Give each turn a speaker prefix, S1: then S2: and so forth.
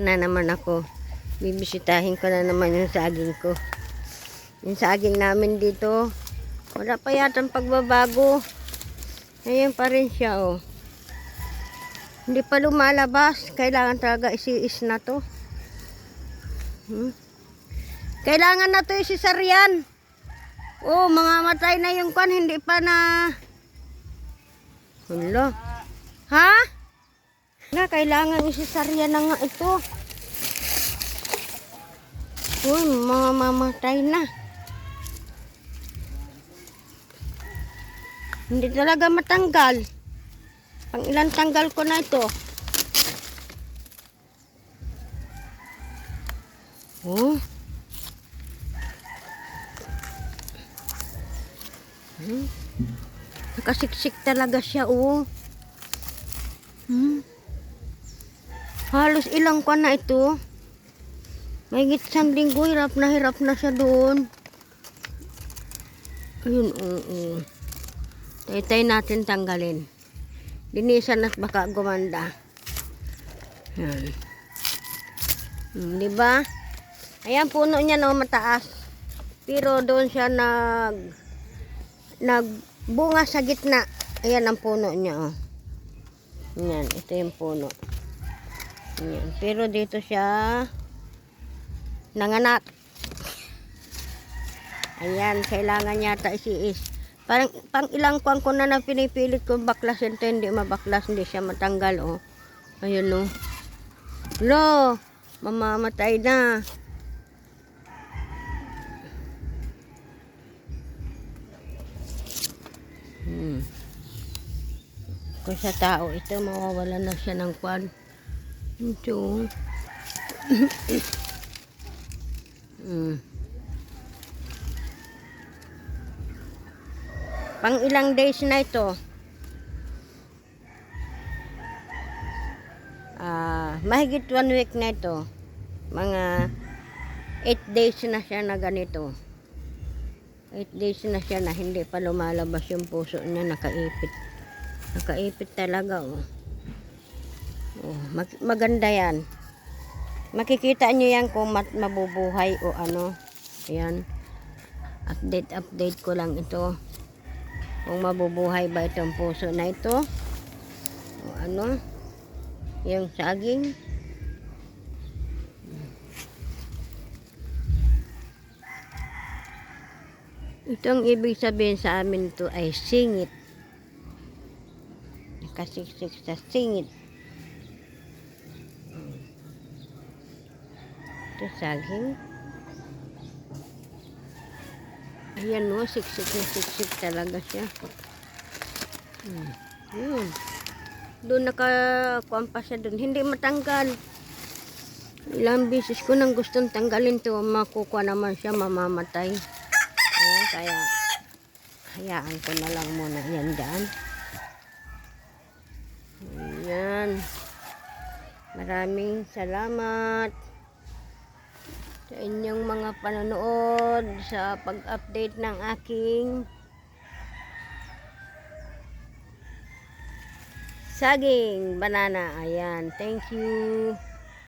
S1: na naman ako. Bibisitahin ko na naman yung saging ko. Yung saging namin dito, wala pa yata pagbabago. Ayan pa rin siya, oh. Hindi pa lumalabas. Kailangan talaga isiis na to. Hmm? Kailangan na to isisaryan. Oh, mamamatay na yung kwan. Hindi pa na... Hulo. Ha? Nga, kailangan isisaryan na nga ito. Uy, mamamatay na. Hindi talaga matanggal. Pang ilang tanggal ko na ito. Oh. Hmm. Nakasiksik talaga siya, oh. Halos ilang kwa na ito. May gitsang linggo, hirap na hirap na siya doon. Ayun, oo. oo. Tay-tay natin tanggalin. Linisan at baka gumanda. Yan. Hmm, di ba? Ayan, puno niya no, mataas. Pero doon siya nag nagbunga sa gitna. Ayan ang puno niya, oh. Yan, ito yung puno. Yan. Pero dito siya nanganak. Ayan, kailangan yata isiis. Parang pang ilang kwang ko na na pinipilit ko baklasin to, hindi mabaklas, hindi siya matanggal, oh. Ayun, oh. Lo, mamamatay na. Hmm. Kung sa tao ito, mawawala na siya ng kwan. Ito. hmm. Pang ilang days na ito? Ah, mahigit one week na ito. Mga 8 days na siya na ganito. 8 days na siya na hindi pa lumalabas yung puso niya, nakaipit. Nakaipit talaga, oh. Mag- maganda yan. Makikita niyo yan kung mat mabubuhay o ano. Ayan. Update, update ko lang ito. Kung mabubuhay ba itong puso na ito. O ano. Yung saging. Itong ibig sabihin sa amin to ay singit. Nakasiksik sa singit. Ito saging. Ayan o, siksik na siksik talaga siya. Hmm. Yun. Doon nakakuan pa siya doon. Hindi matanggal. Ilang beses ko nang gustong tanggalin to, makukuha naman siya, mamamatay. Ayan, kaya hayaan ko na lang muna yan dyan. Ayan. Maraming salamat sa inyong mga panonood sa pag-update ng aking saging banana. Ayan. Thank you.